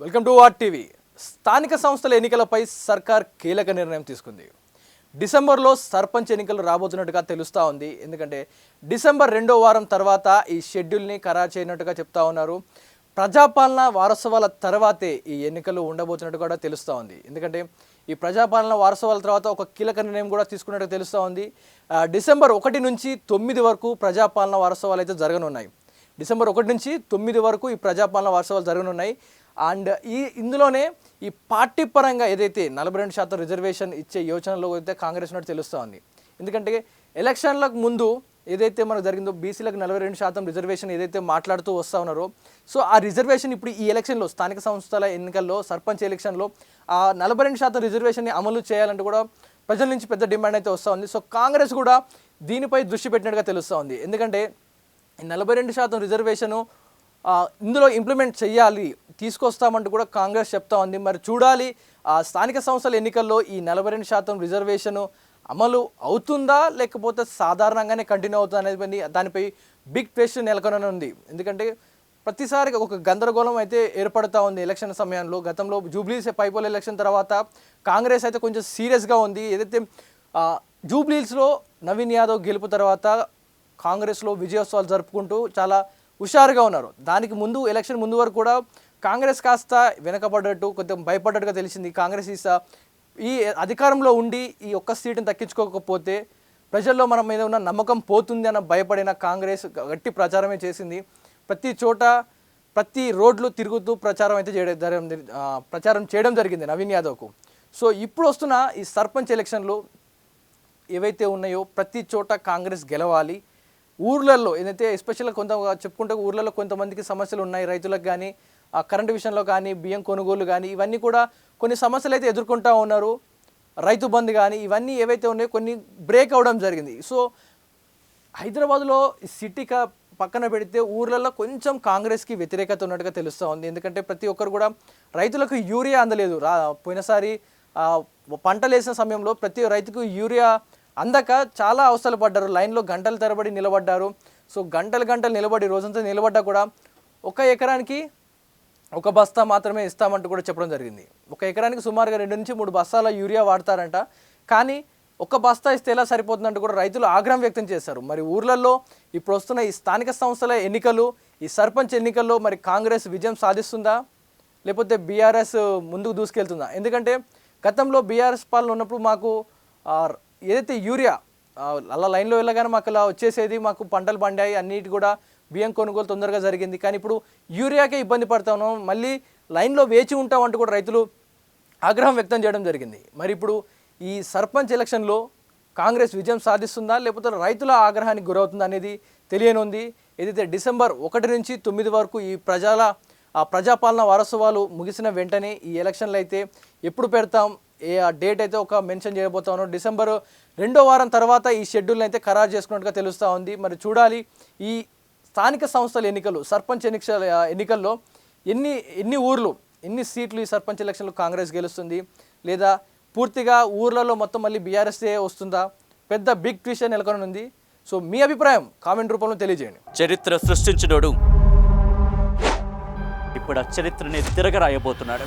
Welcome to what TV. స్థానిక సంస్థల ఎన్నికలపై సర్కార్ కీలక నిర్ణయం తీసుకుంది. డిసెంబర్లో సర్పంచ్ ఎన్నికలు రాబోతున్నట్టుగా తెలుస్తూ ఉంది. ఎందుకంటే డిసెంబర్ రెండో వారం తర్వాత ఈ షెడ్యూల్ని ఖరారు చేయనట్టుగా చెప్తా ఉన్నారు. ప్రజాపాలన వారసత్వాల తర్వాతే ఈ ఎన్నికలు ఉండబోతున్నట్టు కూడా తెలుస్తూ ఉంది. ఎందుకంటే ఈ ప్రజాపాలన వారసత్వాల తర్వాత ఒక కీలక నిర్ణయం కూడా తీసుకున్నట్టు తెలుస్తూ ఉంది. డిసెంబర్ ఒకటి నుంచి తొమ్మిది వరకు ప్రజాపాలన వారసత్వాలు అయితే జరగనున్నాయి. డిసెంబర్ ఒకటి నుంచి తొమ్మిది వరకు ఈ ప్రజాపాలన వారసత్వాలు జరగనున్నాయి. అండ్ ఈ ఇందులోనే ఈ పార్టీ పరంగా ఏదైతే నలభై రెండు శాతం రిజర్వేషన్ ఇచ్చే యోచనలో అయితే కాంగ్రెస్ ఉన్నట్టు తెలుస్తూ ఉంది. ఎందుకంటే ఎలక్షన్లకు ముందు ఏదైతే మనకు జరిగిందో బీసీలకు నలభై రెండు శాతం రిజర్వేషన్ ఏదైతే మాట్లాడుతూ వస్తూ ఉన్నారో సో ఆ రిజర్వేషన్ ఇప్పుడు ఈ ఎలక్షన్లో స్థానిక సంస్థల ఎన్నికల్లో సర్పంచ్ ఎలక్షన్లో ఆ నలభై రెండు శాతం రిజర్వేషన్ని అమలు చేయాలంటే కూడా ప్రజల నుంచి పెద్ద డిమాండ్ అయితే వస్తూ ఉంది. సో కాంగ్రెస్ కూడా దీనిపై దృష్టి పెట్టినట్టుగా తెలుస్తూ ఉంది. ఎందుకంటే ఈ నలభై రెండు శాతం రిజర్వేషను ఇందులో ఇంప్లిమెంట్ చేయాలి తీసుకొస్తామంటూ కూడా కాంగ్రెస్ చెప్తా ఉంది. మరి చూడాలి ఆ స్థానిక సంస్థల ఎన్నికల్లో ఈ నలభై రెండు శాతం రిజర్వేషను అమలు అవుతుందా లేకపోతే సాధారణంగానే కంటిన్యూ అవుతుందా అనేది దానిపై బిగ్ క్వశ్చన్ నెలకొనని ఉంది. ఎందుకంటే ప్రతిసారి ఒక గందరగోళం అయితే ఏర్పడుతూ ఉంది ఎలక్షన్ సమయంలో. గతంలో జూబ్లీస్ పైపోల్ ఎలక్షన్ తర్వాత కాంగ్రెస్ అయితే కొంచెం సీరియస్గా ఉంది. ఏదైతే జూబ్లీస్లో నవీన్ యాదవ్ గెలుపు తర్వాత కాంగ్రెస్లో విజయోత్సవాలు జరుపుకుంటూ చాలా హుషారుగా ఉన్నారు. దానికి ముందు ఎలక్షన్ ముందు వరకు కూడా కాంగ్రెస్ కాస్త వెనకబడ్డట్టు కొంచెం భయపడ్డట్టుగా తెలిసింది. కాంగ్రెస్ ఈ ఈ అధికారంలో ఉండి ఈ ఒక్క సీటును దక్కించుకోకపోతే ప్రజల్లో మన మీద ఉన్న నమ్మకం పోతుంది అన్న భయపడిన కాంగ్రెస్ గట్టి ప్రచారమే చేసింది. ప్రతి చోట ప్రతి రోడ్లు తిరుగుతూ ప్రచారం అయితే చేయడం జరిగింది ప్రచారం చేయడం జరిగింది నవీన్ యాదవ్కు. సో ఇప్పుడు వస్తున్న ఈ సర్పంచ్ ఎలక్షన్లు ఏవైతే ఉన్నాయో ప్రతి చోట కాంగ్రెస్ గెలవాలి. ఊర్లలో ఏదైతే ఎస్పెషల్గా కొంత చెప్పుకుంటే ఊర్లలో కొంతమందికి సమస్యలు ఉన్నాయి రైతులకు కానీ కరెంటు విషయంలో కానీ బియ్యం కొనుగోలు కానీ ఇవన్నీ కూడా కొన్ని సమస్యలు అయితే ఎదుర్కొంటూ ఉన్నారు. రైతు బంద్ కానీ ఇవన్నీ ఏవైతే ఉన్నాయో కొన్ని బ్రేక్ అవ్వడం జరిగింది. సో హైదరాబాద్లో సిటీ పక్కన పెడితే ఊర్లలో కొంచెం కాంగ్రెస్కి వ్యతిరేకత ఉన్నట్టుగా తెలుస్తూ ఉంది. ఎందుకంటే ప్రతి ఒక్కరు కూడా రైతులకు యూరియా అందలేదు. రా పోయినసారి పంటలేసిన పంటలు వేసిన సమయంలో ప్రతి రైతుకు యూరియా అందక చాలా అవసరాలు పడ్డారు. లైన్లో గంటల తరబడి నిలబడ్డారు. సో గంటలు గంటలు నిలబడి రోజంతా నిలబడ్డా కూడా ఒక ఎకరానికి ఒక బస్తా మాత్రమే ఇస్తామంటూ కూడా చెప్పడం జరిగింది. ఒక ఎకరానికి సుమారుగా రెండు నుంచి మూడు బస్తాల యూరియా వాడతారంట. కానీ ఒక బస్తా ఇస్తే ఎలా సరిపోతుందంటూ కూడా రైతులు ఆగ్రహం వ్యక్తం చేశారు. మరి ఊర్లలో ఇప్పుడు వస్తున్న ఈ స్థానిక సంస్థల ఎన్నికలు ఈ సర్పంచ్ ఎన్నికల్లో మరి కాంగ్రెస్ విజయం సాధిస్తుందా? లేకపోతే బీఆర్ఎస్ ముందుకు దూసుకెళ్తుందా? ఎందుకంటే గతంలో బీఆర్ఎస్ పాలన ఉన్నప్పుడు మాకు ఏదైతే యూరియా అలా లైన్లో వెళ్ళగానే మాకు అలా వచ్చేసేది మాకు పంటలు పండాయి అన్నిటి కూడా బియ్యం కొనుగోలు తొందరగా జరిగింది. కానీ ఇప్పుడు యూరియాకే ఇబ్బంది పడతా మళ్ళీ లైన్లో వేచి ఉంటామంటూ కూడా రైతులు ఆగ్రహం వ్యక్తం చేయడం జరిగింది. మరి ఇప్పుడు ఈ సర్పంచ్ ఎలక్షన్లో కాంగ్రెస్ విజయం సాధిస్తుందా లేకపోతే రైతుల ఆగ్రహానికి గురవుతుందా అనేది తెలియనుంది. ఏదైతే డిసెంబర్ ఒకటి నుంచి తొమ్మిది వరకు ఈ ప్రజల ఆ ప్రజాపాలన వారసత్వాలు ముగిసిన వెంటనే ఈ ఎలక్షన్లు అయితే ఎప్పుడు పెడతాం ఏ ఆ డేట్ అయితే ఒక మెన్షన్ చేయబోతా ఉన్నాం డిసెంబర్ రెండో వారం తర్వాత ఈ షెడ్యూల్ని అయితే ఖరారు చేసుకున్నట్టుగా తెలుస్తూ ఉంది. మరి చూడాలి ఈ స్థానిక సంస్థల ఎన్నికలు సర్పంచ్ ఎన్నిక ఎన్నికల్లో ఎన్ని ఎన్ని ఊర్లు ఎన్ని సీట్లు ఈ సర్పంచ్ ఎలక్షన్లు కాంగ్రెస్ గెలుస్తుంది? లేదా పూర్తిగా ఊర్లలో మొత్తం మళ్ళీ బీఆర్ఎస్ఏ వస్తుందా? పెద్ద బిగ్ క్విషన్ నెలకొనుంది సో మీ అభిప్రాయం కామెంట్ రూపంలో తెలియజేయండి. చరిత్ర సృష్టించినోడు. ఇప్పుడు ఆ చరిత్రని తిరగరాయబోతున్నాడు.